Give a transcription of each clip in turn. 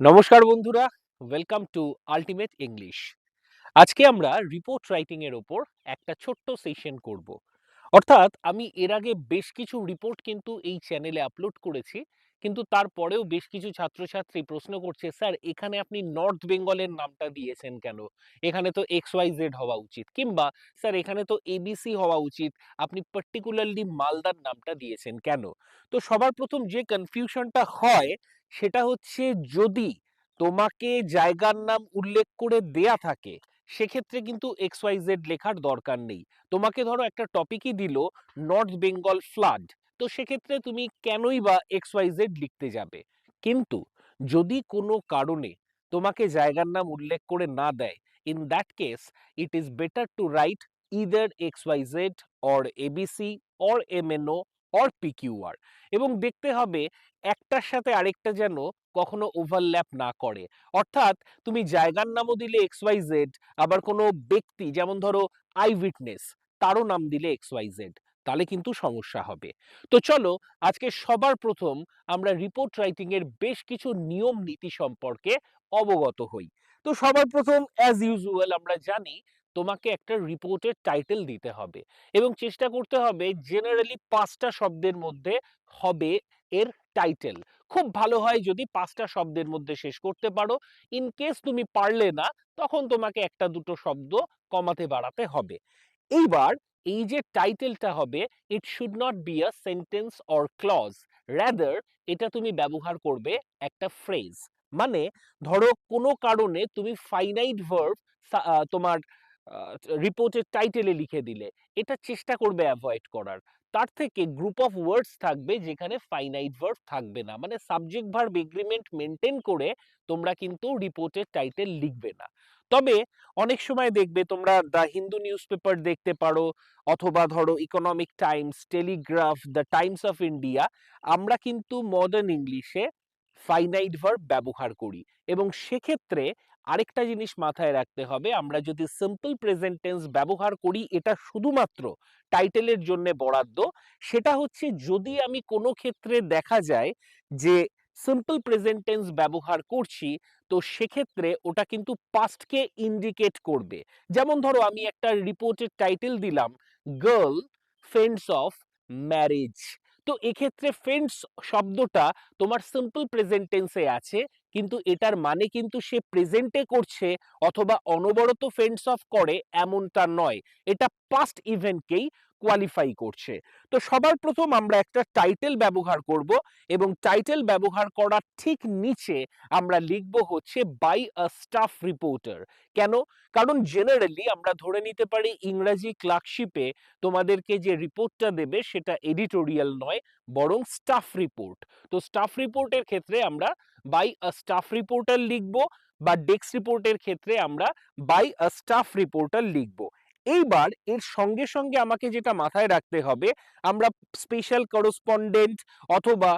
নমস্কার বন্ধুরা welcome to ultimate English আজকে আমরা রিপোর্ট রাইটিংয়ের ওপর একটা ছোট্ট সেশন করব। অর্থাৎ আমি এর আগে বেশ কিছু রিপোর্ট কিন্তু এই চ্যানেলে আপলোড করেছি। কিন্তু তারপরেও বেশ কিছু ছাত্রছাত্রী প্রশ্ন করছে, স্যার, এখানে আপনি নর্থ বেঙ্গলের নামটা দিয়েছেন কেন? এখানে তো এক্স ওয়াই জেড হওয়া উচিত। কিংবা, স্যার, এখানে তো এবিসি হওয়া উচিত। আপনি পার্টিকুলারলি মালদার নামটা দিয়েছেন কেন? তো সবার প্রথম যে কনফিউশনটা হয়, সেটা হচ্ছে যদি তোমাকে জায়গার নাম উল্লেখ করে দেয়া থাকে, সেক্ষেত্রে কিন্তু এক্স ওয়াই জেড লেখার দরকার নেই। তোমাকে ধরো একটা টপিকই দিল, নর্থ বেঙ্গল ফ্লাড। তো সেক্ষেত্রে তুমি কেনই বা এক্স ওয়াই জেড লিখতে যাবে? কিন্তু যদি কোনো কারণে তোমাকে জায়গার নাম উল্লেখ করে না দেয় in that case it is better to write either X Y Z or ABC or MNO or PQR এবং দেখতে হবে একটার সাথে আরেকটা যেন কখনো ওভারল্যাপ না করে। অর্থাৎ তুমি জায়গার নামও দিলে এক্স ওয়াই জেড আবার কোনো ব্যক্তি, যেমন ধরো আই উইটনেস তারও নাম দিলে এক্স ওয়াই জেড তাহলে কিন্তু সমস্যা হবে। তো চলো, আজকে সবার প্রথম আমরা রিপোর্ট রাইটিং এর বেশ কিছু নিয়ম নীতি সম্পর্কে অবগত হই। তো সবার প্রথম অ্যাজ ইউজুয়াল আমরা জানি, তোমাকে একটা রিপোর্টের টাইটেল দিতে হবে এবং চেষ্টা করতে হবে জেনারেলি পাঁচটা শব্দের মধ্যে হবে এর টাইটেল খুব ভালো হয় যদি পাঁচটা শব্দের মধ্যে শেষ করতে পারো। ইন কেস তুমি পারলে না, তখন তোমাকে একটা দুটো শব্দ কমাতে বাড়াতে হবে। এইবার এই যে টাইটেলটা হবে it should not be a sentence or clause rather এটা তুমি ব্যবহার করবে একটা ফ্রেজ মানে ধরো কোনো কারণে তুমি ফাইনাইট ভার্ব তোমার রিপোর্টের টাইটেলে লিখে দিলে, এটা চেষ্টা করবে অ্যাভয়েড করার। তার থেকে গ্রুপ অফ ওয়ার্ডস থাকবে যেখানে ফাইনাইট ভার্ব থাকবে না। মানে সাবজেক্ট ভার্ব এগ্রিমেন্ট মেনটেন করে তোমরা কিন্তু রিপোর্টের টাইটেল লিখবে না। তবে অনেক সময় দেখবে তোমরা দ্য হিন্দু নিউজ পেপার দেখতে পারো অথবা ধরো Economic Times, Telegraph the Times of India, আমরা কিন্তু মডার্ন ইংলিশে ফাইনাইট ভার্ব ব্যবহার করি। এবং সেক্ষেত্রে আরেকটা জিনিস মাথায় রাখতে হবে, আমরা যদি সিম্পল প্রেজেন্ট টেন্স ব্যবহার করি, এটা শুধুমাত্র টাইটেলের জন্য বরাদ্দ, সেটা হচ্ছে যদি আমি কোনো ক্ষেত্রে দেখা যায় যে সিম্পল প্রেজেন্ট টেন্স ব্যবহার করছি, তো সেক্ষেত্রে ওটা কিন্তু পাস্টকে ইন্ডিকেট করবে। যেমন ধরো আমি একটা রিপোর্টের টাইটেল দিলাম গার্ল ফ্রেন্ডস অফ ম্যারেজ তো এক্ষেত্রে ফ্রেন্ডস শব্দটা তোমার সিম্পল প্রেজেন্ট টেন্সে আছে, কিন্তু এটার মানে কিন্তু সে প্রেজেন্টে করছে অথবা অনবরত ফ্রেন্ডস অফ করে এমনটা নয়। এটা পাস্ট ইভেন্টকেই কোয়ালিফাই করছে। তো সবার প্রথম আমরা একটা টাইটেল ব্যবহার করব এবং টাইটেল ব্যবহার করার ঠিক নিচে আমরা লিখব হচ্ছে বাই আ স্টাফ রিপোর্টার কেন? কারণ জেনারেলি আমরা ধরে নিতে পারি ইংরাজি ক্লার্কশিপে তোমাদেরকে যে রিপোর্টটা দেবে সেটা এডিটোরিয়াল নয়, বরং স্টাফ রিপোর্ট তো স্টাফ রিপোর্টের ক্ষেত্রে আমরা বাই আ স্টাফ রিপোর্টার লিখব বা ডেস্ক রিপোর্টের ক্ষেত্রে আমরা বাই আ স্টাফ রিপোর্টার লিখব। এইবার এর সঙ্গে সঙ্গে আমাকে যেটা মাথায় রাখতে হবে, আমরা স্পেশাল করসপন্ডেন্ট অথবা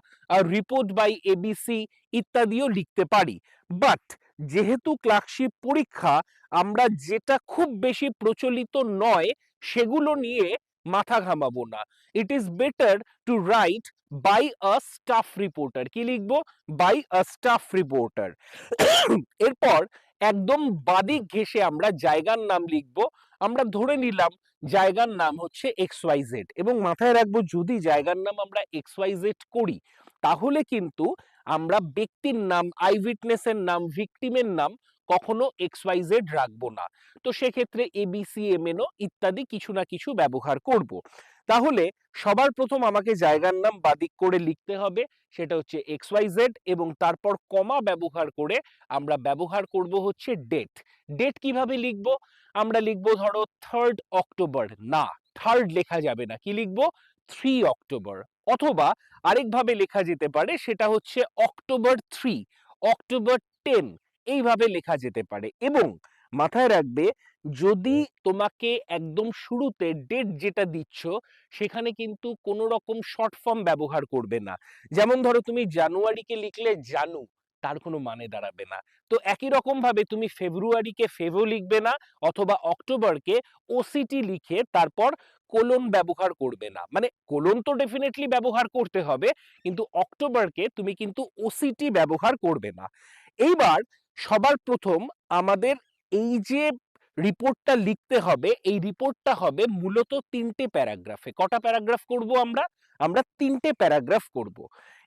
রিপোর্ট বাই এবিসি ইত্যাদিও লিখতে পারি। বাট যেহেতু ক্লার্কশিপ পরীক্ষা, আমরা যেটা খুব বেশি প্রচলিত নয়, সেগুলো নিয়ে মাথা ঘামাবো না। It is better to write by a staff reporter কি লিখব? বাই আ স্টাফ রিপোর্টার এরপর একদম বাদিক ঘেসে আমরা জায়গার নাম লিখব। আমরা ধরে নিলাম জায়গার নাম হচ্ছে এক্স ওয়াই জেড এবং মাথায় রাখব যদি জায়গার নাম আমরা এক্স ওয়াই জেড করি, তাহলে কিন্তু আমরা ব্যক্তির নাম, আই উইটনেসের নাম, ভিকটিমের নাম কখনো এক্স ওয়াই জেড রাখব না। তো সেক্ষেত্রে এবিসি এমএনও ইত্যাদি কিছু না কিছু ব্যবহার করব। তাহলে সবার প্রথম আমাকে জায়গার নাম বাদিক করে লিখতে হবে। সেটা হচ্ছে এক্স ওয়াই জেড এবং তারপর কমা ব্যবহার করে আমরা ব্যবহার করব হচ্ছে ডেট। ডেট কীভাবে লিখব? আমরা লিখব ধরো থার্ড অক্টোবর। না, থার্ড লেখা যাবে না। কি লিখব? Three October. অথবা আরেকভাবে লেখা যেতে পারে, সেটা হচ্ছে অক্টোবর থ্রি, অক্টোবর টেন। এইভাবে লেখা যেতে পারে এবং মাথায় রাখবে যদি তোমাকে একদম শুরুতে ডেট যেটা দিচ্ছ সেখানে কিন্তু কোনো রকম শর্ট ফর্ম ব্যবহার করবে না। যেমন ধরো তুমি জানুয়ারিকে লিখলে জানু তার কোনো মানে দাঁড়াবে না। তো একই রকম ভাবে তুমি ফেব্রুয়ারিকে ফেভো লিখবে না অথবা অক্টোবরকে ওসিটি লিখে তারপর কোলন ব্যবহার করবে না। মানে কোলন তো ডেফিনেটলি ব্যবহার করতে হবে কিন্তু অক্টোবরকে তুমি কিন্তু ওসিটি ব্যবহার করবে না। এইবার সবার প্রথম আমাদের এই যে রিপোর্টটা লিখতে হবে, এই রিপোর্টটা হবে মূলত তিনটে প্যারাগ্রাফে। কটা প্যারাগ্রাফ করব আমরা? আমরা তিনটে প্যারাগ্রাফ করব।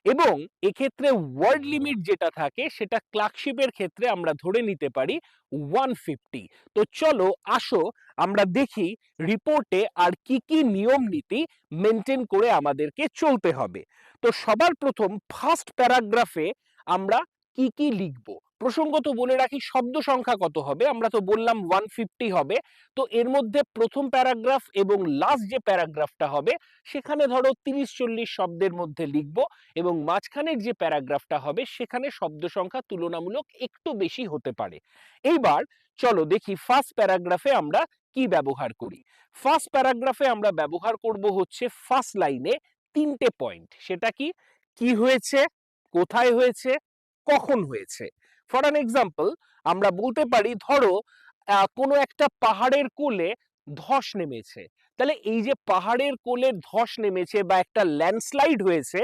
এবং এক্ষেত্রে ওয়ার্ড লিমিট যেটা থাকে, সেটা ক্লার্কশিপের ক্ষেত্রে আমরা ধরে নিতে পারি ওয়ান ফিফটি তো চলো, আসো, আমরা দেখি রিপোর্টে আর কি কি নিয়ম নীতি মেনটেন করে আমাদেরকে চলতে হবে। তো সবার প্রথম ফার্স্ট প্যারাগ্রাফে আমরা কি কি লিখব? প্রসঙ্গত বলে রাখি, শব্দ সংখ্যা কত হবে? আমরা তো বললাম ওয়ান ফিফটি হবে। তো এর মধ্যে প্রথম প্যারাগ্রাফ এবং লাস্ট যে প্যারাগ্রাফটা হবে, সেখানে ধরো তিরিশ চল্লিশ শব্দের মধ্যে লিখব এবং মাঝখানের যে প্যারাগ্রাফটা হবে, সেখানে শব্দ সংখ্যা তুলনামূলক একটু বেশি হতে পারে। এইবার চলো দেখি ফার্স্ট প্যারাগ্রাফে আমরা কি ব্যবহার করি। ফার্স্ট প্যারাগ্রাফে আমরা ব্যবহার করব হচ্ছে ফার্স্ট লাইনে তিনটে পয়েন্ট সেটা কি? কি হয়েছে? কোথায় হয়েছে? কখন হয়েছে? ফর অ্যান এক্সাম্পল আমরা বলতে পারি, ধরো কোনো একটা পাহাড়ের কোলে ধস নেমেছে। তাহলে এই যে পাহাড়ের কোলে ধস নেমেছে বা একটা ল্যান্ডস্লাইড হয়েছে,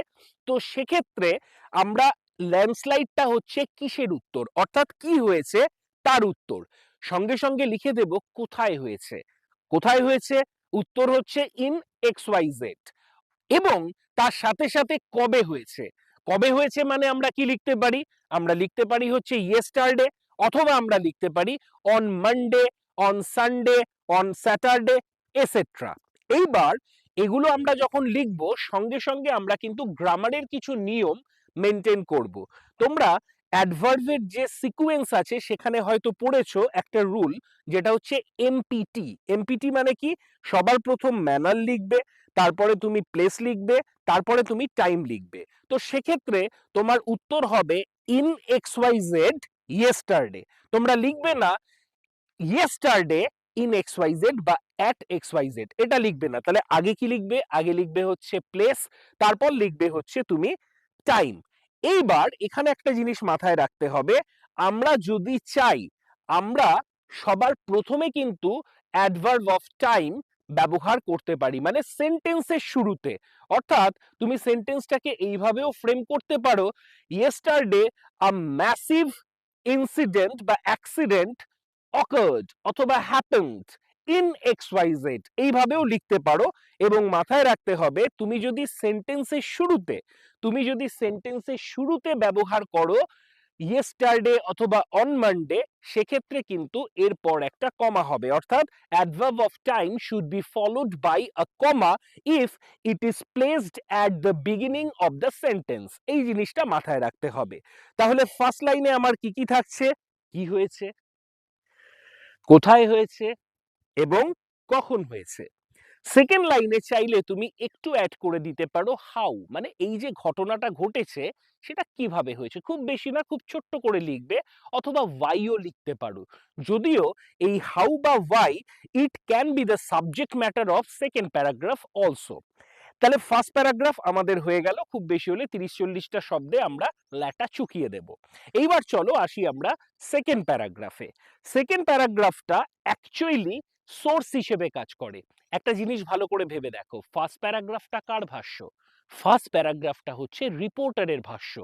তো সেক্ষেত্রে আমরা ল্যান্ডস্লাইডটা হচ্ছে কিসের উত্তর? অর্থাৎ কি হয়েছে? তার উত্তর। সঙ্গে সঙ্গে লিখে দেব কোথায় হয়েছে। কোথায় হয়েছে? উত্তর হচ্ছে ইন এক্স ওয়াই জেড এবং তার সাথে সাথে কবে হয়েছে? কবে হয়েছে মানে আমরা কি লিখতে পারি? আমরা লিখতে পারি হচ্ছে ইয়েস্টারডে অথবা আমরা লিখতে পারি on Monday on Sunday on Saturday et cetera এইবার এগুলো আমরা যখন লিখব, সঙ্গে সঙ্গে আমরা কিন্তু গ্রামারের কিছু নিয়ম মেনটেন করব। তোমরা অ্যাডভার্বের যে সিকুয়েন্স আছে, সেখানে হয়তো পড়েছো একটা রুল যেটা হচ্ছে এমপিটি। এমপিটি মানে কি? সবার প্রথম ম্যানার লিখবে, তারপরে তুমি প্লেস লিখবে, তারপরে তুমি টাইম লিখবে। তো সেক্ষেত্রে তোমার উত্তর হবে in X Y Z yesterday. তোমরা লিখবে না yesterday in X Y Z বা অ্যাট এক্স ওয়াই জেড। এটা লিখবে না। তাহলে আগে কি লিখবে? আগে লিখবে হচ্ছে প্লেস, তারপর লিখবে হচ্ছে তুমি টাইম। এইবার এখানে একটা জিনিস মাথায় রাখতে হবে। আমরা যদি চাই, আমরা সবার প্রথমে কিন্তু অ্যাডভার্ব অফ টাইম ব্যবহার করতে পারি মানে সেন্টেন্সের শুরুতে। অর্থাৎ তুমি সেন্টেন্সটাকে এইভাবেও ফ্রেম করতে পারো ইয়েস্টারডে আ ম্যাসিভ ইনসিডেন্ট বা অ্যাক্সিডেন্ট অকার্ড অথবা happened in X Y Z এইভাবেও লিখতে পারো এবং মাথায় রাখতে হবে তুমি যদি সেন্টেন্সের শুরুতে, তুমি যদি সেন্টেন্সের শুরুতে ব্যবহার করো ইয়েস্টারডে অথবা অন মানডে সেক্ষেত্রে কিন্তু এরপর একটা কমা হবে। অর্থাৎ adverb of time should be followed by a comma if it is placed at the beginning of the sentence এই জিনিসটা মাথায় রাখতে হবে। তাহলে ফার্স্ট লাইনে আমার কি কি থাকছে? কি হয়েছে? কোথায় হয়েছে? এবং কখন হয়েছে? সেকেন্ড লাইনে চাইলে তুমি একটু অ্যাড করে দিতে পারো হাউ মানে এই যে ঘটনাটা ঘটেছে, সেটা কীভাবে হয়েছে? খুব বেশি না, খুব ছোট্ট করে লিখবে অথবা ওয়াইও লিখতে পারো। যদিও এই হাউ বা why it can be the subject matter of second paragraph also তাহলে ফার্স্ট প্যারাগ্রাফ আমাদের হয়ে গেল, খুব বেশি হলে তিরিশ চল্লিশটা শব্দে আমরা ল্যাটা চুকিয়ে দেব। এইবার চলো আসি আমরা সেকেন্ড প্যারাগ্রাফে সেকেন্ড প্যারাগ্রাফটা অ্যাকচুয়ালি সোর্স হিসেবে কাজ করে। একটা জিনিস ভালো করে ভেবে দেখো, ফার্স্ট প্যারাগ্রাফটা কার ভাষ্য? ফার্স্ট প্যারাগ্রাফটা হচ্ছে রিপোর্টারের ভাষ্য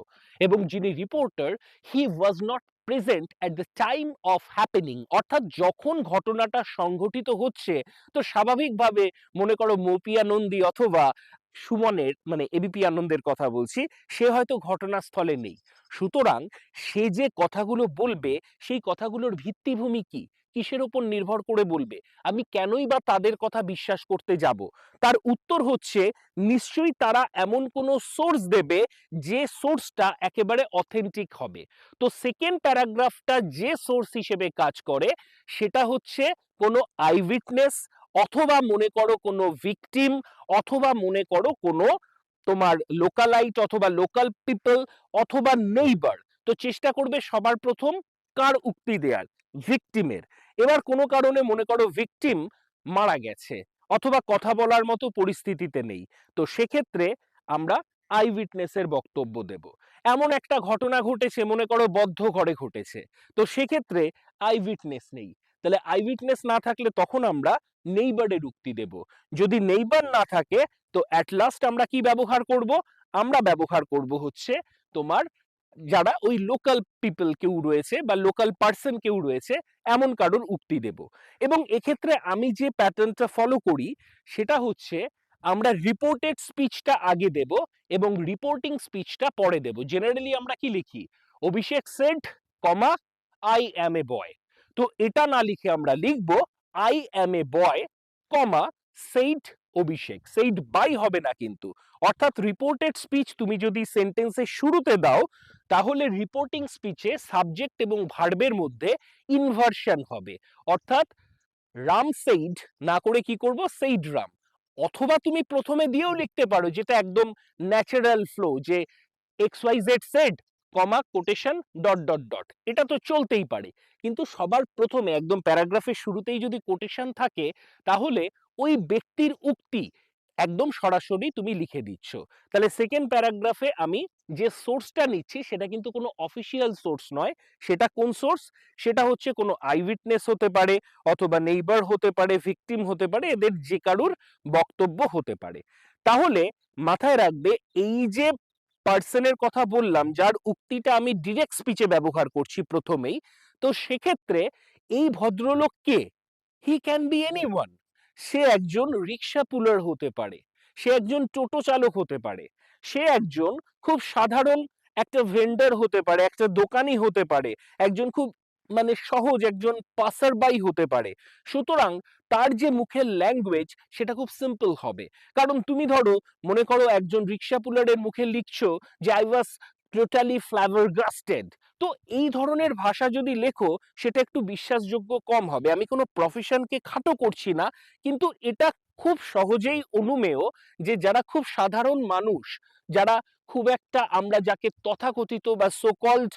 এবং যিনি reporter, he was not present at the time of happening. অর্থাৎ যখন ঘটনাটা সংঘটিত হচ্ছে, তো স্বাভাবিকভাবে মনে করো মৌপিয়া নন্দী অথবা সুমনের মানে এবিপি আনন্দের কথা বলছি, সে হয়তো ঘটনাস্থলে নেই। সুতরাং সে যে কথাগুলো বলবে, সেই কথাগুলোর ভিত্তিভূমি কি? কিসের উপর নির্ভর করে বলবে? আমি কেনই বা তাদের কথা বিশ্বাস করতে যাব? তার উত্তর হচ্ছে, নিশ্চয়ই তারা এমন কোনো সোর্স দেবে যে সোর্সটা একেবারে অথেন্টিক হবে। তো সেকেন্ড প্যারাগ্রাফটা যে সোর্স হিসেবে কাজ করে, সেটা হচ্ছে কোনো আই উইটনেস অথবা মনে করো কোনো ভিকটিম অথবা মনে করো কোনো তোমার লোকালাইট অথবা লোকাল পিপল অথবা নেইবার তো চেষ্টা করবে সবার প্রথম কার উক্তি দেয়ার? ভিকটিমের এবার কোনো কারণে মনে করো ভিকটিম মারা গেছে অথবা কথা বলার মতো পরিস্থিতিতে নেই। তো সেক্ষেত্রে আমরা আই উইটনেসের বক্তব্য দেব। এমন একটা ঘটনা ঘটেছে, মনে করো বদ্ধ ঘরে ঘটেছে। তো সেক্ষেত্রে আই উইটনেস নেই। তাহলে আই উইটনেস না থাকলে তখন আমরা নেইবারের উক্তি দেব। যদি নেইবার না থাকে, তো অ্যাট লাস্ট আমরা কি ব্যবহার করব? আমরা ব্যবহার করব হচ্ছে তোমার যারা ওই লোকাল পিপল কেউ রয়েছে বা লোকাল পার্সন কেউ রয়েছে, এমন কারোর উক্তি দেব। এবং এক্ষেত্রে আমি যে প্যাটার্নটা ফলো করি, সেটা হচ্ছে আমরা রিপোর্টেড স্পিচটা আগে দেব এবং রিপোর্টিং স্পিচটা পরে দেব। জেনারেলি আমরা কি লিখি? অভিষেক Saint, comma I am a boy তো এটা না লিখে আমরা লিখব I am a boy comma said Abhishek said by হবে না কিন্তু। অর্থাৎ রিপোর্টেড স্পিচ তুমি যদি সেন্টেন্সের শুরুতে দাও, তাহলে রিপোর্টিং স্পিচে সাবজেক্ট এবং ভার্বের মধ্যে ইনভার্সন হবে। অর্থাৎ রাম সেইড না করে কি করব? সেইড রাম অথবা তুমি প্রথমে দিয়েও লিখতে পারো, যেটা একদম ন্যাচারাল ফ্লো যে X Y Z said comma quotation dot dot dot এটা তো চলতেই পারে। কিন্তু সবার প্রথমে, একদম প্যারাগ্রাফের শুরুতেই যদি কোটেশন থাকে, তাহলে ওই ব্যক্তির উক্তি একদম সরাসরি তুমি লিখে দিচ্ছ। তাহলে সেকেন্ড প্যারাগ্রাফে আমি যে সোর্সটা নিচ্ছি, সেটা কিন্তু কোনো অফিসিয়াল সোর্স নয়। সেটা কোন সোর্স সেটা হচ্ছে কোনো আই উইটনেস হতে পারে, অথবা নেইবার হতে পারে ভিকটিম হতে পারে, এদের যে কারুর বক্তব্য হতে পারে। তাহলে মাথায় রাখবে, এই যে পার্সনের কথা বললাম, যার উক্তিটা আমি ডিরেক্ট স্পিচে ব্যবহার করছি প্রথমেই, তো সেক্ষেত্রে এই ভদ্রলোক কে? হি ক্যান বি এনিওয়ান সে একজন রিক্সা পুলার হতে পারে, সে একজন টোটো চালক হতে পারে, সে একজন খুব সাধারণ একটা ভেন্ডার হতে পারে, একটা দোকানি হতে পারে, একজন খুব মানে সহজ একজন পাসার বাই হতে পারে। সুতরাং তার যে মুখের ল্যাঙ্গুয়েজ সেটা খুব সিম্পল হবে। কারণ তুমি ধরো, মনে করো একজন রিক্সা পুলারের মুখে লিখছো যে I was totally flabbergasted তো এই ধরনের ভাষা যদি লেখো, সেটা একটু বিশ্বাসযোগ্য কম হবে। আমি কোনো প্রফেশনকে খাটো করছি না, কিন্তু এটা খুব সহজেই অনুমেয় যে যারা খুব সাধারণ মানুষ, যারা খুব একটা আমরা যাকে তথাকথিত বা সোকল্ড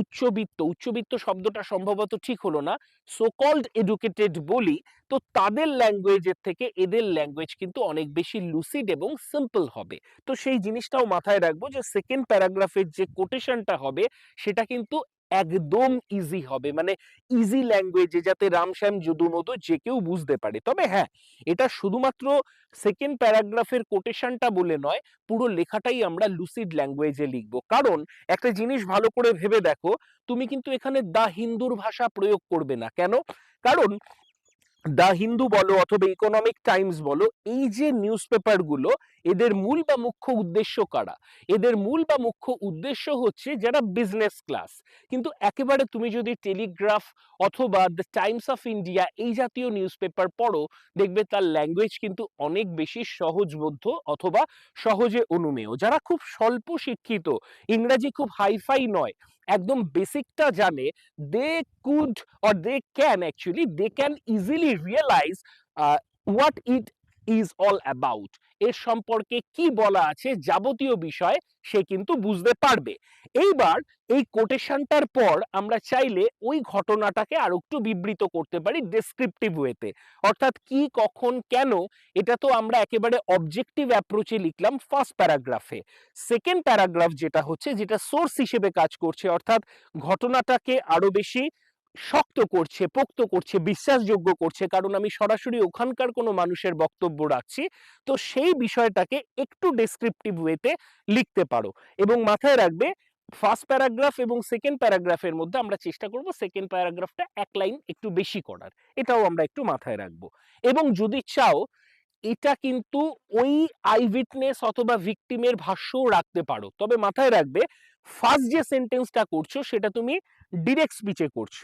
উচ্চবিত্ত উচ্চবিত্ত শব্দটা সম্ভবত ঠিক হলো না সোকল্ড এডুকেটেড বলি, তো তাদের ল্যাঙ্গুয়েজের থেকে এদের ল্যাঙ্গুয়েজ কিন্তু অনেক বেশি লুসিড এবং সিম্পল হবে। তো সেই জিনিসটাও মাথায় রাখব যে সেকেন্ড প্যারাগ্রাফের যে কোটেশনটা হবে, সেটা কিন্তু একদম ইজি হবে। মানে ইজি ল্যাঙ্গুয়েজে যাতে রামশ্যাম যদু মধু যে কেউ বুঝতে পারে। তবে হ্যাঁ এটা শুধুমাত্র সেকেন্ড প্যারাগ্রাফের কোটেশনটা বলে নয়, পুরো লেখাটাই আমরা লুসিড ল্যাঙ্গুয়েজে লিখব। কারণ একটা জিনিস ভালো করে ভেবে দেখো, তুমি কিন্তু এখানে দা হিন্দুর ভাষা প্রয়োগ করবে না। কেন? কারণ দ্য হিন্দু বলো অথবা ইকোনমিক টাইমস বলো, এই যে নিউজ পেপারগুলো এদের মূল বা মুখ্য উদ্দেশ্য কারা? এদের মূল বা মুখ্য উদ্দেশ্য হচ্ছে যারা বিজনেস ক্লাস কিন্তু একেবারে তুমি যদি টেলিগ্রাফ অথবা দ্য টাইমস অফ ইন্ডিয়া এই জাতীয় নিউজ পেপার পড়ো, দেখবে তার ল্যাঙ্গুয়েজ কিন্তু অনেক বেশি সহজবোধ্য অথবা সহজে অনুমেয়। যারা খুব স্বল্প শিক্ষিত, ইংরাজি খুব হাইফাই নয় একদম বেসিকটা জানে they could they can actually they can easily realize uh, what it is all about এর সম্পর্কে কি বলা আছে যাবতীয় বিষয় সে কিন্তু বুঝতে পারবে। এইবার এই কোটেশনটার পর আমরা চাইলে ওই ঘটনাটাকে আর একটু বিবৃত করতে পারি ডেসক্রিপটিভ ওয়েতে অর্থাৎ কি, কখন, কেন, এটা তো আমরা একেবারে অবজেক্টিভ অ্যাপ্রোচে লিখলাম ফার্স্ট প্যারাগ্রাফে সেকেন্ড প্যারাগ্রাফ যেটা হচ্ছে, যেটা সোর্স হিসেবে কাজ করছে, অর্থাৎ ঘটনাটাকে আরও বেশি শক্ত করছে, পোক্ত করছে, বিশ্বাসযোগ্য করছে, কারণ আমি সরাসরি ওখানকার কোনো মানুষের বক্তব্য রাখছি, তো সেই বিষয়টাকে একটু ডেসক্রিপটিভ ওয়েতে লিখতে পারো। এবং মাথায় রাখবে ফার্স্ট প্যারাগ্রাফ এবং সেকেন্ড প্যারাগ্রাফের মধ্যে আমরা চেষ্টা করব সেকেন্ড প্যারাগ্রাফটা এক লাইন একটু বেশি করার। এটাও আমরা একটু মাথায় রাখব। এবং যদি চাও, এটা কিন্তু ওই আই উইটনেস অথবা ভিকটিমের ভাষ্যও রাখতে পারো। তবে মাথায় রাখবে ফার্স্ট যে সেন্টেন্সটা করছ, সেটা তুমি ডিরেক্ট স্পিচে করছ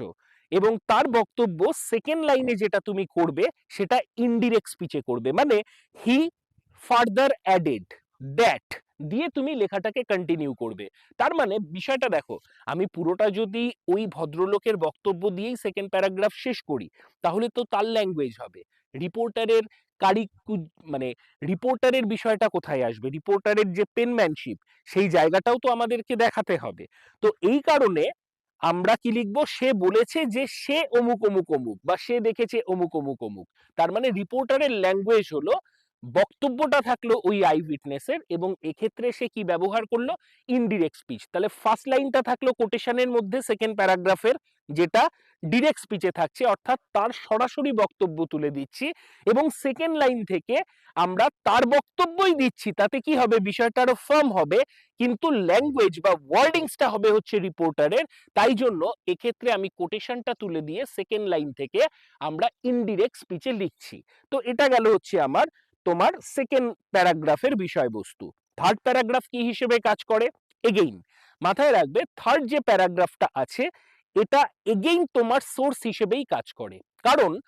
এবং তার বক্তব্য সেকেন্ড লাইনে যেটা তুমি করবে সেটা ইনডিরেক্ট স্পিচে করবে। মানে হি ফার্দার অ্যাডেড দ্যাট দিয়ে তুমি লেখাটাকে কন্টিনিউ করবে। তার মানে বিষয়টা দেখো, আমি পুরোটা যদি ওই ভদ্রলোকের বক্তব্য দিয়েই সেকেন্ড প্যারাগ্রাফ শেষ করি, তাহলে তো তার ল্যাঙ্গুয়েজ হবে। রিপোর্টারের কারি মানে রিপোর্টারের বিষয়টা কোথায় আসবে? রিপোর্টারের যে পেনম্যানশিপ সেই জায়গাটাও তো আমাদেরকে দেখাতে হবে। তো এই কারণে আমরা কি লিখব? সে বলেছে যে সে অমুক অমুক অমুক বা সে দেখেছে অমুক অমুক অমুক। তার মানে রিপোর্টারের ল্যাঙ্গুয়েজ হলো বক্তব্যটা থাকল ওই আই উইটনেসের এবং এক্ষেত্রে সে কি ব্যবহার করল? ইনডিরেক্ট স্পিচ তাহলে ফার্স্ট লাইনটা থাকল কোটেশনের মধ্যে সেকেন্ড প্যারাগ্রাফের যেটা ডিরেক্ট স্পিচে থাকছে, অর্থাৎ তার সরাসরি বক্তব্য তুলে দিচ্ছি এবং সেকেন্ড লাইন থেকে আমরা তার বক্তব্যই দিচ্ছি। তাতে কি হবে? বিষয়টা আরও ফার্ম হবে, কিন্তু ল্যাঙ্গুয়েজ বা ওয়ার্ডিংসটা হবে হচ্ছে রিপোর্টারের তাই জন্য এক্ষেত্রে আমি কোটেশনটা তুলে দিয়ে সেকেন্ড লাইন থেকে আমরা ইনডিরেক্ট স্পিচে লিখছি। তো এটা গেল হচ্ছে আমার তোমার সেকেন্ড প্যারাগ্রাফের বিষয়বস্তু। থার্ড প্যারাগ্রাফ কি হিসেবে কাজ করে? এগেইন মাথায় রাখবে থার্ড যে প্যারাগ্রাফটা আছে, এটা এগেইন তোমার সোর্স হিসেবেই কাজ করে। কারণ,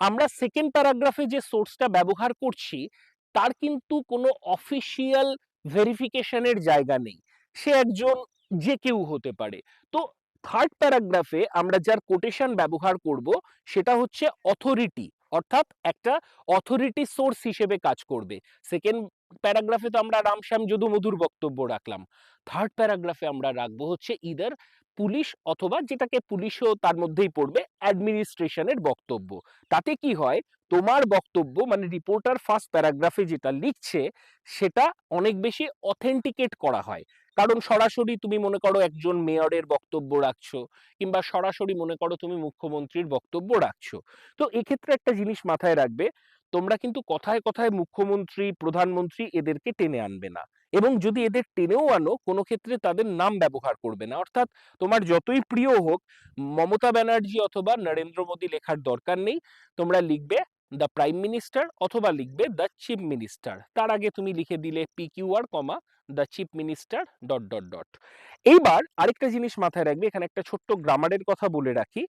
আমরা সেকেন্ড প্যারাগ্রাফে যে সোর্সটা ব্যবহার করছি, তার কিন্তু কোনো অফিসিয়াল ভেরিফিকেশনের জায়গা নেই। সে একজন যে কেউ হতে পারে। তো থার্ড প্যারাগ্রাফে আমরা যার কোটেশন ব্যবহার করব, সেটা হচ্ছে অথরিটি অর্থাৎ একটা অথরিটি সোর্স হিসেবে কাজ করবে। সেকেন্ড প্যারাগ্রাফে তো আমরা রামশ্যাম যদু মধুর বক্তব্য রাখলাম। থার্ড প্যারাগ্রাফে আমরা রাখব হচ্ছে ইদার পুলিশ অথবা যেটাকে পুলিশও তার মধ্যেই পড়বে অ্যাডমিনিস্ট্রেশনের বক্তব্য। তাতে কি হয়? তোমার বক্তব্য মানে রিপোর্টার ফার্স্ট প্যারাগ্রাফে যেটা লিখছে, সেটা অনেক বেশি অথেন্টিকেট করা হয়। কারণ সরাসরি তুমি মনে করো একজন মেয়রের বক্তব্য রাখছো কিংবা সরাসরি মনে করো তুমি মুখ্যমন্ত্রীর বক্তব্য রাখছো। তো এক্ষেত্রে একটা জিনিস মাথায় রাখবে, তোমরা কিন্তু কথায় কথায় মুখ্যমন্ত্রী, প্রধানমন্ত্রী এদেরকে টেনে আনবে না এবং যদি এদের টেনেও আনো, কোনো ক্ষেত্রে তাদের নাম ব্যবহার করবে না। অর্থাৎ তোমার যতই প্রিয় হোক, মমতা ব্যানার্জি অথবা নরেন্দ্র মোদী লেখার দরকার নেই, তোমরা লিখবে দ্য প্রাইম মিনিস্টার অথবা লিখবে দ্য চিফ মিনিস্টার তার আগে তুমি লিখে দিলে P QR comma the chief minister dot dot dot এইবার আরেকটা জিনিস মাথায় রাখবে, এখানে একটা ছোট্ট গ্রামারের কথা বলে রাখি।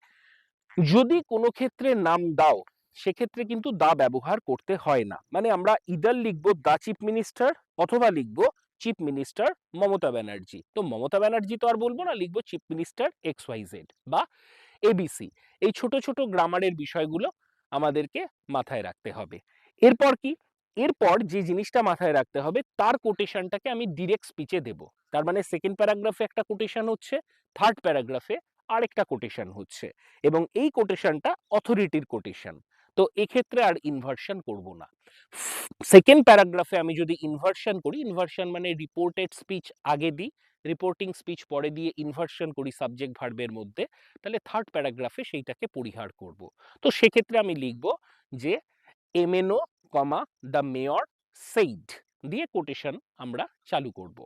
যদি কোনো ক্ষেত্রে নাম দাও, সেক্ষেত্রে কিন্তু দা ব্যবহার করতে হয় না। মানে আমরা ইদার লিখব দা চিফ মিনিস্টার অথবা লিখব চিফ মিনিস্টার মমতা ব্যানার্জি। তো মমতা ব্যানার্জি তো আর বলব না, লিখব chief minister X Y Z বা এবিসি এই ছোট ছোট গ্রামারের বিষয়গুলো আমাদেরকে মাথায় রাখতে হবে। এরপর কি? এরপর যে জিনিসটা মাথায় রাখতে হবে, তার কোটেশনটাকে আমি ডিরেক্ট স্পিচে দেব। তার মানে সেকেন্ড প্যারাগ্রাফে একটা কোটেশন হচ্ছে থার্ড প্যারাগ্রাফে আরেকটা কোটেশন হচ্ছে এবং এই কোটেশনটা অথরিটির কোটেশন তো এক্ষেত্রে আর ইনভার্সন করব না। সেকেন্ড প্যারাগ্রাফে আমি যদি ইনভার্সন করি ইনভার্সন মানে রিপোর্টেড স্পিচ আগে দিই রিপোর্টিং স্পিচ পরে দিয়ে ইনভার্সন করি সাবজেক্ট ভার্বের মধ্যে, তাহলে থার্ড প্যারাগ্রাফে সেইটাকে পরিহার করব। তো সেক্ষেত্রে আমি লিখব যে MNO comma the mayor said দিয়ে কোটেশন আমরা চালু করব।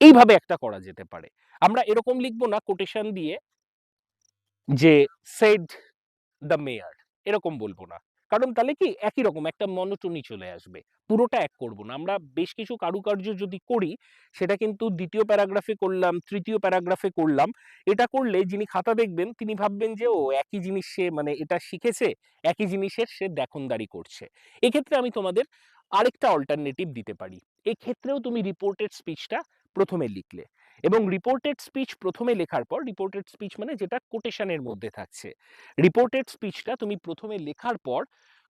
এইভাবে একটা করা যেতে পারে। আমরা এরকম লিখব না কোটেশন দিয়ে যে সেড দ্য মেয়র এরকম বলব না। কারণ তাহলে কি একই রকম, একটা মনোটনি চলে আসবে। পুরোটা এক করব না। আমরা বেশ কিছু কারুকার্য যদি করি, সেটা কিন্তু দ্বিতীয় প্যারাগ্রাফে করলাম, তৃতীয় প্যারাগ্রাফে করলাম। এটা করলে যিনি খাতা দেখবেন, তিনি ভাববেন যে, ও, একই জিনিস সে মানে এটা শিখেছে, একই জিনিসের সে দেখনদারি করছে। এক্ষেত্রে আমি তোমাদের আরেকটা অল্টারনেটিভ দিতে পারি। এক্ষেত্রেও তুমি রিপোর্টেড স্পিচটা প্রথমে লিখলে। এবং রিপোর্টেড স্পিচ প্রথমে লেখার পর রিপোর্টেড স্পিচ মানে যেটা কোটেশনের মধ্যে থাকছে। রিপোর্টেড স্পিচটা তুমি প্রথমে লেখার পর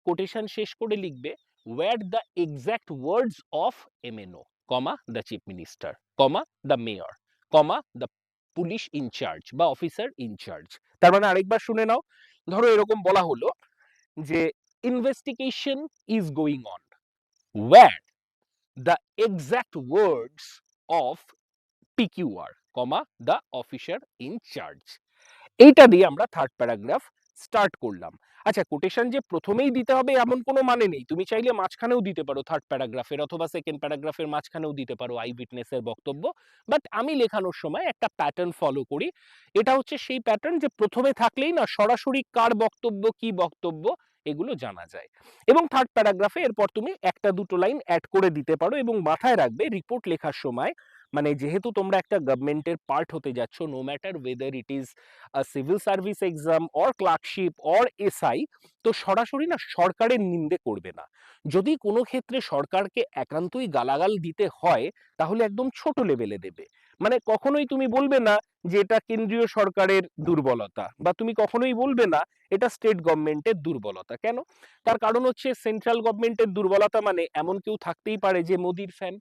কোটেশন শেষ করে লিখবে were the exact words of MNO comma the chief minister comma the mayor comma the police in charge বা অফিসার ইনচার্জ তার মানে আরেকবার শুনে নাও। ধরো এরকম বলা হলো যে investigation is going on were the exact words of PQR comma the officer in charge এইটা দিয়ে আমরা থার্ড প্যারাগ্রাফ স্টার্ট করলাম। আচ্ছা কোটেশন যে প্রথমেই দিতে হবে এমন কোনো মানে নেই। তুমি চাইলে মাঝখানেও দিতে পারো থার্ড প্যারাগ্রাফের অথবা সেকেন্ড প্যারাগ্রাফের মাঝখানেও দিতে পারো আই উইটনেসের বক্তব্য। বাট আমি লেখানোর সময় একটা প্যাটার্ন ফলো করি। এটা হচ্ছে সেই প্যাটার্ন যে প্রথমে থাকলেই না সরাসরি কার বক্তব্য, কি বক্তব্য, এগুলো জানা যায়। এবং থার্ড প্যারাগ্রাফে এরপর তুমি একটা দুটো লাইন অ্যাড করে দিতে পারো এবং মাথায় রাখবে রিপোর্ট লেখার সময় মানে যেহেতু তোমরা একটা গভর্নমেন্টের পার্ট হতে যাচ্ছ no matter whether it is civil service exam or clerkship or SI তো সরাসরি না সরকারের নিন্দে করবে না। যদি কোনো ক্ষেত্রে সরকারকে একান্তই গালাগাল দিতে হয়, তাহলে একদম ছোট লেভেলে দেবে। মানে কখনোই তুমি বলবে না যে এটা কেন্দ্রীয় সরকারের দুর্বলতা বা তুমি কখনোই বলবে না এটা স্টেট গভর্নমেন্টের দুর্বলতা। কেন? তার কারণ হচ্ছে সেন্ট্রাল গভর্নমেন্টের দুর্বলতা মানে এমন কেউ থাকতেই পারে যে মোদির ফ্যান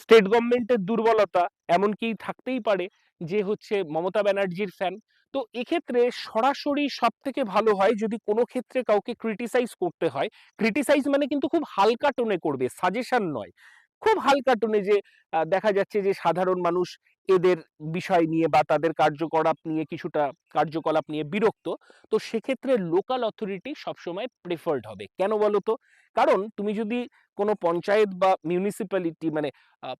স্টেট গভর্নমেন্টের দুর্বলতা এমন কি থাকতেই পারে যে হচ্ছে মমতা ব্যানার্জির ফ্যান তো এক্ষেত্রে সরাসরি সব থেকে ভালো হয় যদি কোনো ক্ষেত্রে কাউকে ক্রিটিসাইজ করতে হয়। ক্রিটিসাইজ মানে কিন্তু খুব হালকা টোনে করবে সাজেশন নয়। খুব হালকা টোনে যে দেখা যাচ্ছে যে সাধারণ মানুষ এদের বিষয় নিয়ে বা তাদের কার্যকলাপ নিয়ে কিছুটা কার্যকলাপ নিয়ে বিরক্ত। তো সেক্ষেত্রে লোকাল অথরিটি সবসময় প্রেফার্ড হবে। কেন বলো তো কারণ তুমি যদি কোনো পঞ্চায়েত বা মিউনিসিপ্যালিটি মানে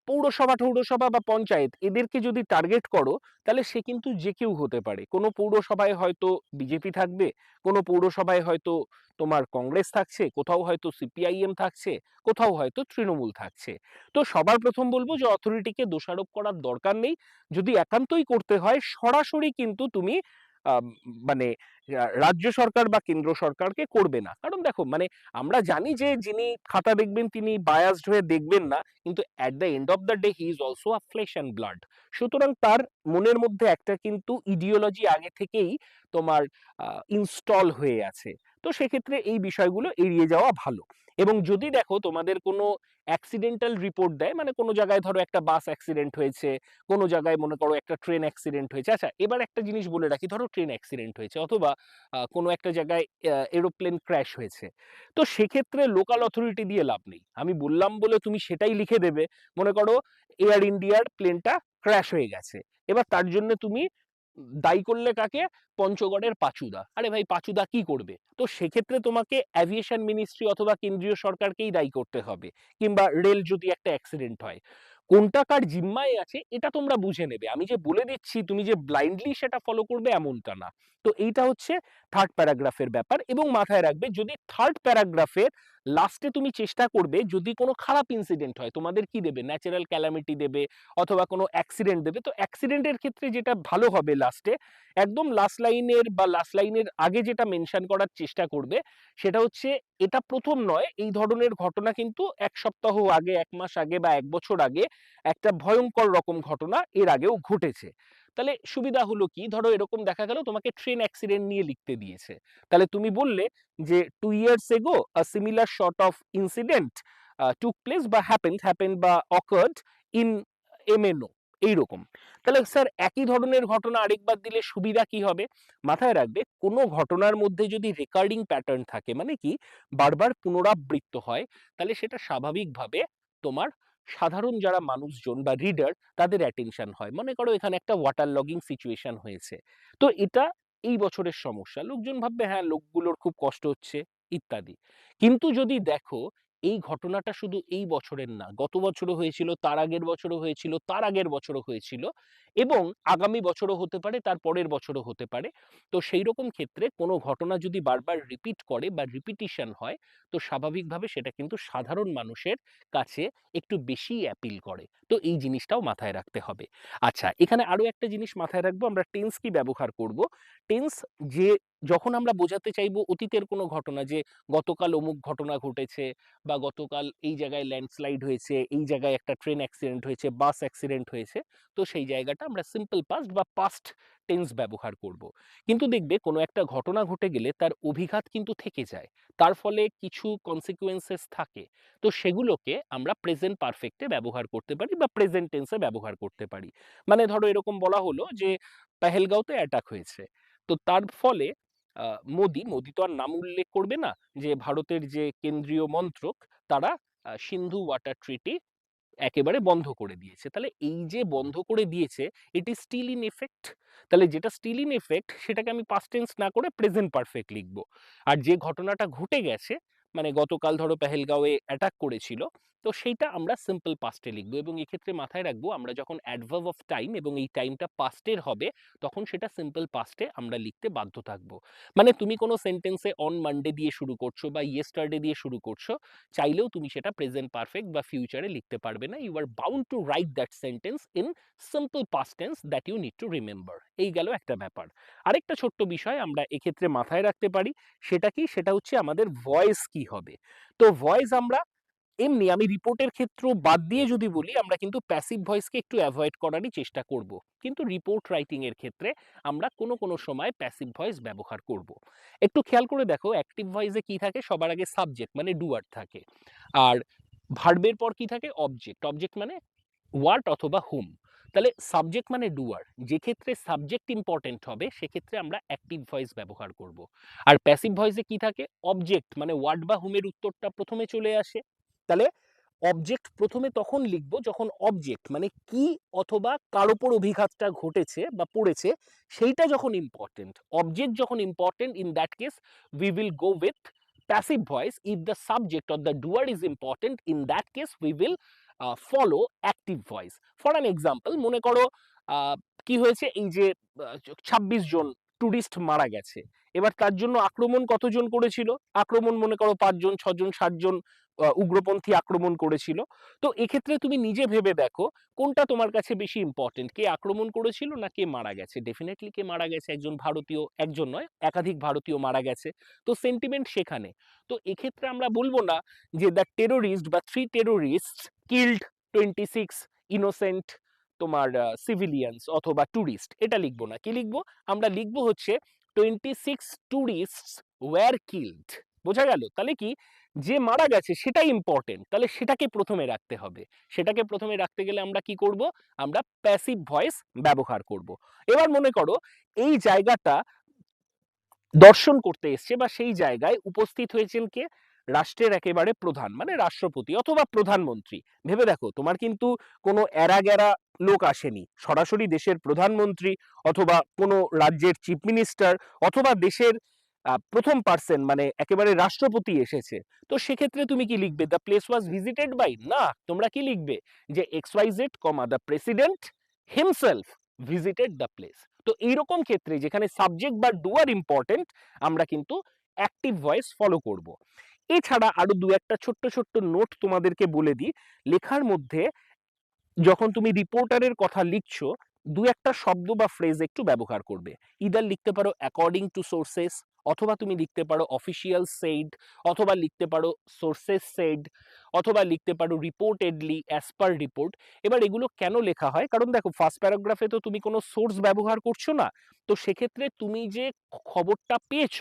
পৌরসভা, টৌরসভা বা পঞ্চায়েত এদেরকে যদি টার্গেট করো, তাহলে সে কিন্তু যে কেউ হতে পারে। কোনো পৌরসভায় হয়তো বিজেপি থাকবে, কোনো পৌরসভায় হয়তো তোমার কংগ্রেস থাকছে, কোথাও হয়তো সিপিআইএম থাকছে, কোথাও হয়তো তৃণমূল থাকছে। তো সবার প্রথম বলব যে অথরিটিকে দোষারোপ করার দরকার নেই। যদি একান্তই করতে হয়, সরাসরি কিন্তু তুমি মানে রাজ্য সরকার বা কেন্দ্র সরকারকে করবে না। কারণ দেখো মানে আমরা জানি যে যিনি খাতা দেখবেন তিনি বায়াসড হয়ে দেখবেন না, কিন্তু at the end of the day he is also a flesh and blood সুতরাং তার মনের মধ্যে একটা কিন্তু ইডিওলজি আগে থেকেই তোমার ইনস্টল হয়ে আছে। তো সেক্ষেত্রে এই বিষয়গুলো এড়িয়ে যাওয়া ভালো। এবং যদি দেখো তোমাদের কোনো অ্যাক্সিডেন্টাল রিপোর্ট দেয় মানে কোনো জায়গায় ধরো একটা বাস অ্যাক্সিডেন্ট হয়েছে, কোনো জায়গায় মনে করো একটা ট্রেন অ্যাক্সিডেন্ট হয়েছে আচ্ছা এবার একটা জিনিস বলে রাখি, ধরো ট্রেন অ্যাক্সিডেন্ট হয়েছে অথবা কোনো একটা জায়গায় এরোপ্লেন ক্র্যাশ হয়েছে, তো সেক্ষেত্রে লোকাল অথরিটি দিয়ে লাভ নেই। আমি বললাম বলে তুমি সেটাই লিখে দেবে, মনে করো এয়ার ইন্ডিয়ার প্লেনটা ক্র্যাশ হয়ে গেছে, এবার তার জন্য তুমি দায়ী করলে কাকে? পঞ্চগড়ের পাচুদা। আরে ভাই, পাচুদা কি করবে? তো সেক্ষেত্রে তোমাকে অ্যাভিয়েশন মিনিস্ট্রি অথবা কেন্দ্রীয় সরকারকেই দায়ী করতে হবে কিংবা রেল যদি একটা অ্যাক্সিডেন্ট হয়। কোনটা কার জিম্মায় আছে, এটা তোমরা বুঝে নেবে। আমি যে বলে দিচ্ছি, তুমি যে ব্লাইন্ডলি সেটা ফলো করবে, এমনটা না। তো এইটা হচ্ছে থার্ড প্যারাগ্রাফের ব্যাপার এবং মাথায় রাখবে, যদি থার্ড প্যারাগ্রাফের লাস্টে তুমি চেষ্টা করবে যদি কোনো খারাপ ইনসিডেন্ট হয়, তোমাদের কি দেবে? ন্যাচারাল ক্যালামিটি দেবে অথবা কোনো অ্যাক্সিডেন্ট দেবে। তো অ্যাক্সিডেন্টের ক্ষেত্রে যেটা ভালো হবে লাস্টে একদম লাস্ট লাইনের বা লাস্ট লাইনের আগে যেটা মেনশন করার চেষ্টা করবে, সেটা হচ্ছে এটা প্রথম নয়, এই ধরনের ঘটনা কিন্তু এক সপ্তাহ আগে, এক মাস আগে বা এক বছর আগে একটা ভয়ঙ্কর রকম ঘটনা এর আগেও ঘটেছে। তাহলে সুবিধা হলো কি? ধরো এরকম দেখা গেল তোমাকে ট্রেন অ্যাক্সিডেন্ট নিয়ে লিখতে দিয়েছে। তাহলে তুমি বললে যে two years ago a similar sort of incident took place বা হ্যাপেন্ড হ্যাপেন্ড বা অকার্ড ইন এমএনও এইরকম। তাহলে স্যার একই ধরনের ঘটনা আরেকবার দিলে সুবিধা কি হবে? মাথায় রাখবে, কোনো ঘটনার মধ্যে যদি রেকর্ডিং প্যাটার্ন থাকে মানে কি? বারবার পুনরাবৃত্ত হয়, তাহলে সেটা স্বাভাবিকভাবে তোমার সাধারণ যারা মানুষজন বা রিডার তাদের অ্যাটেনশন হয়। মনে করো এখানে একটা ওয়াটার লগিং সিচুয়েশন হয়েছে। তো এটা এই বছরের সমস্যা। লোকজন ভাববে হ্যাঁ লোকগুলোর খুব কষ্ট হচ্ছে, ইত্যাদি। কিন্তু যদি দেখো এই ঘটনাটা শুধু এই বছরের না, গত বছরও হয়েছিল, তার আগের বছরও হয়েছিল, তার আগের বছরও হয়েছিল এবং আগামী বছরও হতে পারে, তার পরের বছরও হতে পারে। তো সেই রকম ক্ষেত্রে কোনো ঘটনা যদি বারবার রিপিট করে বা রিপিটিশন হয়, তো স্বাভাবিকভাবে সেটা কিন্তু সাধারণ মানুষের কাছে একটু বেশি অ্যাপিল করে। তো এই জিনিসটাও মাথায় রাখতে হবে। আচ্ছা এখানে আরও একটা জিনিস মাথায় রাখব, আমরা টেন্স কি ব্যবহার করব? টেন্স যে যখন আমরা বোঝাতে চাইব অতীতের কোনো ঘটনা যে, গতকাল অমুক ঘটনা ঘটেছে বা গতকাল এই জায়গায় ল্যান্ডস্লাইড হয়েছে, এই জায়গায় একটা ট্রেন অ্যাক্সিডেন্ট হয়েছে, বাস অ্যাক্সিডেন্ট হয়েছে, তো সেই জায়গাটা আমরা সিম্পল পাস্ট বা পাস্ট টেন্স ব্যবহার করব। কিন্তু দেখবে কোনো একটা ঘটনা ঘটে গেলে তার অভিঘাত কিন্তু থেকে যায়। তার ফলে কিছু কনসিকুয়েন্সেস থাকে। তো সেগুলোকে আমরা প্রেজেন্ট পারফেক্টে ব্যবহার করতে পারি বা প্রেজেন্ট টেন্সে ব্যবহার করতে পারি। মানে ধরো এরকম বলা হলো যে, পেহেলগাঁওতে অ্যাটাক হয়েছে। তো তার ফলে মোদি মোদি তো আর নাম উল্লেখ করবে না যে ভারতের যে কেন্দ্রীয় মন্ত্রক, তারা সিন্ধু ওয়াটার ট্রিটি একেবারে বন্ধ করে দিয়েছে। তাহলে এই যে বন্ধ করে দিয়েছে এটি স্টিল ইন এফেক্ট তাহলে যেটা স্টিল ইন এফেক্ট সেটাকে আমি পাস্ট টেন্স না করে প্রেজেন্ট পারফেক্ট লিখব। আর যে ঘটনাটা ঘটে গেছে মানে গতকাল ধরো পেহেলগাঁওয়ে অ্যাটাক করেছিল। তো সেইটা আমরা সিম্পল পাস্টে লিখব এবং এক্ষেত্রে মাথায় রাখব আমরা যখন অ্যাডভার্ব অফ টাইম এবং এই টাইমটা পাস্টের হবে, তখন সেটা সিম্পল পাস্টে আমরা লিখতে বাধ্য থাকব। মানে তুমি কোনো সেন্টেন্সে অন মানডে দিয়ে শুরু করছ বা ইয়েস্টারডে দিয়ে শুরু করছ, চাইলেও তুমি সেটা প্রেজেন্ট পারফেক্ট বা ফিউচারে লিখতে পারবে না। You are bound to write that sentence in simple past tense that you need to remember এই গেল একটা ব্যাপার। আরেকটা ছোট্ট বিষয় আমরা এক্ষেত্রে মাথায় রাখতে পারি, সেটা কি? সেটা হচ্ছে আমাদের ভয়েস কি হবে? তো ভয়েস আমরা এমনি আমি রিপোর্টের ক্ষেত্র বাদ দিয়ে যদি বলি, আমরা কিন্তু প্যাসিভ ভয়েসকে একটু অ্যাভয়েড করারই চেষ্টা করব। কিন্তু রিপোর্ট রাইটিং এর ক্ষেত্রে আমরা কোনো কোনো সময় প্যাসিভ ভয়েস ব্যবহার করব। একটু খেয়াল করে দেখো অ্যাক্টিভ ভয়েসে কি থাকে? সবার আগে সাবজেক্ট মানে ডুয়ার থাকে। আর ভার্বের পর কি থাকে? অবজেক্ট অবজেক্ট মানে ওয়ার্ড অথবা হুম তাহলে সাবজেক্ট মানে ডুয়ার যে ক্ষেত্রে সাবজেক্ট ইম্পর্টেন্ট হবে, সেক্ষেত্রে আমরা অ্যাক্টিভ ভয়েস ব্যবহার করব। আর প্যাসিভ ভয়েসে কি থাকে? অবজেক্ট মানে ওয়ার্ড বা হুমের উত্তরটা প্রথমে চলে আসে। তাহলে অবজেক্ট প্রথমে তখন লিখব যখন অবজেক্ট মানে কি অথবা কার ওপর অভিঘাতটা ঘটেছে বা পড়েছে, সেইটা যখন ইম্পর্টেন্ট অবজেক্ট যখন important in that case we will go with passive voice. If the subject or the doer is important, in that case, we will uh, active active for for example মনে করো কি হয়েছে? এই যে ছাব্বিশ জন tourist মারা গেছে। এবার তার জন্য আক্রমণ কতজন করেছিল? আক্রমণ মনে করো পাঁচজন ছজন সাতজন উগ্রপন্থী আক্রমণ করেছিল। তো এক্ষেত্রে তুমি নিজে ভেবে দেখো কোনটা তোমার কাছে বেশি ইম্পর্টেন্ট কে আক্রমণ করেছিল না কে মারা গেছে? ডেফিনেটলি কে মারা গেছে? একজন ভারতীয় একজন নয় একাধিক ভারতীয় মারা গেছে। তো সেন্টিমেন্ট সেখানে। তো এক্ষেত্রে আমরা বলব না যে দ্য টেরোরিস্ট বা three terrorist killed twenty six innocent তোমার সিভিলিয়ানস অথবা ট্যুরিস্ট এটা লিখব না। কি লিখব? আমরা লিখব হচ্ছে twenty six tourist were killed বোঝা গেল? তাহলে কি? যে মারা গেছে সেটাই ইম্পর্টেন্ট তাহলে সেটাকে প্রথমে রাখতে হবে। সেটাকে প্রথমে রাখতে গেলে আমরা কি করব? আমরা প্যাসিভ ভয়েস ব্যবহার করব। এবার মনে করো, এই জায়গাটা দর্শন করতে এসছে বা সেই জায়গায় উপস্থিত হয়েছেন কে? রাষ্ট্রের একেবারে প্রধান মানে রাষ্ট্রপতি অথবা প্রধানমন্ত্রী। ভেবে দেখো, তোমার কিন্তু কোনো এরা গেরা লোক আসেনি। সরাসরি দেশের প্রধানমন্ত্রী অথবা কোনো রাজ্যের চিফ মিনিস্টার অথবা দেশের প্রথম পার্সন মানে একেবারে রাষ্ট্রপতি এসেছে। তো সেক্ষেত্রে তুমি কি লিখবে? The place was visited by না, তোমরা কি লিখবে? যে X Y Z comma the president himself visited the place তো এইরকম ক্ষেত্রে যেখানে সাবজেক্ট বা ডুয়ার ইম্পর্টেন্ট আমরা কিন্তু অ্যাক্টিভ ভয়েস ফলো করব। এছাড়া আরও দু একটা ছোট্ট ছোট্ট নোট তোমাদেরকে বলে দিই। লেখার মধ্যে যখন তুমি রিপোর্টারের কথা লিখছো, দু একটা শব্দ বা ফ্রেজ একটু ব্যবহার করবে। ইদার লিখতে পারো অ্যাকর্ডিং টু সোর্সেস অথবা তুমি লিখতে পারো অফিসিয়াল সেইড অথবা লিখতে পারো সোর্সেস সেইড অথবা লিখতে পারো রিপোর্টেডলি অ্যাজ পার রিপোর্ট এবার এগুলো কেন লেখা হয়? কারণ দেখো ফার্স্ট প্যারাগ্রাফে তো তুমি কোনো সোর্স ব্যবহার করছ না। তো সেক্ষেত্রে তুমি যে খবরটা পেয়েছ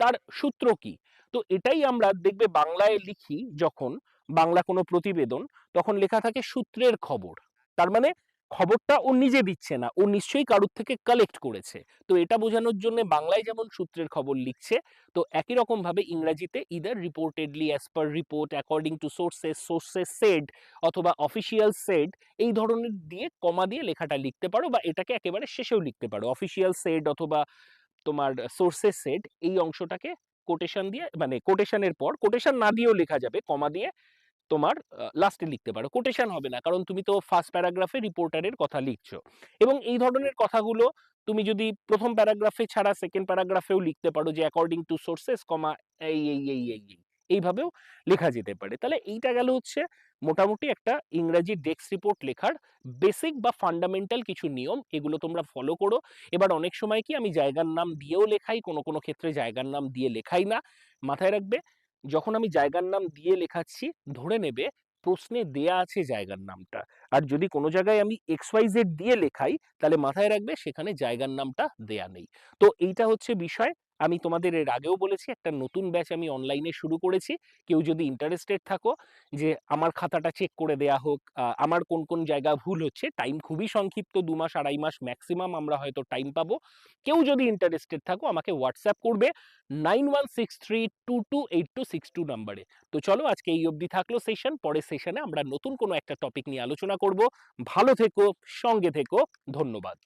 তার সূত্র কি? তো এটাই আমরা দেখবে বাংলায় লিখি যখন বাংলা কোনো প্রতিবেদন, তখন লেখা থাকে সূত্রের খবর। তার মানে খবরটা ও নিজে দিচ্ছে না, ও নিশ্চয়ই কারুর থেকে কালেক্ট করেছে। তো এটা বোঝানোর জন্য বাংলায় যেমন সূত্রের খবর লিখছে, তো একই রকম ভাবে ইংরাজিতে either reportedly as per report according to sources sources said অথবা অফিসিয়াল সেড এই ধরনের দিয়ে, কমা দিয়ে লেখাটা লিখতে পারো বা এটাকে একেবারে শেষেও লিখতে পারো। অফিসিয়াল সেড অথবা তোমার সোর্সেস সেট এই অংশটাকে কোটেশন দিয়ে মানে কোটেশনের পর কোটেশন না দিয়েও লেখা যাবে কমা দিয়ে তোমার লাস্টে লিখতে পারো। কোটেশন হবে না, কারণ তুমি তো ফার্স্ট প্যারাগ্রাফে রিপোর্টারের কথা লিখছো। এবং এই ধরনের কথাগুলো তুমি যদি প্রথম প্যারাগ্রাফে ছাড়া সেকেন্ড প্যারাগ্রাফেও লিখতে পারো যে অ্যাকর্ডিং টু সোর্সেস কমা এই এই এই এই। এইভাবেও লেখা যেতে পারে। তাহলে এইটা গেল হচ্ছে মোটামুটি একটা ইংরাজি ডেস্ক রিপোর্ট লেখার বেসিক বা ফান্ডামেন্টাল কিছু নিয়ম। এগুলো তোমরা ফলো করো। এবার অনেক সময় কি আমি জায়গার নাম দিয়েও লেখাই, কোনো কোনো ক্ষেত্রে জায়গার নাম দিয়ে লেখাই না। মাথায় রাখবে, যখন আমি জায়গার নাম দিয়ে লেখাচ্ছি, ধরে নেবে প্রশ্নে দেয়া আছে জায়গার নামটা। আর যদি কোনো জায়গায় আমি এক্স ওয়াই জেড দিয়ে লেখাই, তাহলে মাথায় রাখবে সেখানে জায়গার নামটা দেয়া নেই। তো এইটা হচ্ছে বিষয়। আমি তোমাদের এর আগেও বলেছি, একটা নতুন ব্যাচ আমি অনলাইনে শুরু করেছি। কেউ যদি ইন্টারেস্টেড থাকো যে, আমার খাতাটা চেক করে দেয়া হোক আমার কোন কোন জায়গা ভুল হচ্ছে টাইম খুবই সংক্ষিপ্ত, দু মাস, আড়াই মাস ম্যাক্সিমাম আমরা হয়তো টাইম পাবো। কেউ যদি ইন্টারেস্টেড থাকো, আমাকে হোয়াটসঅ্যাপ করবে nine one six three two two eight two six two নাম্বারে তো চলো, আজকে এই অবধি থাকল সেশন পরের সেশনে আমরা নতুন কোনো একটা টপিক নিয়ে আলোচনা করব। ভালো থেকো, সঙ্গে থেকো, ধন্যবাদ।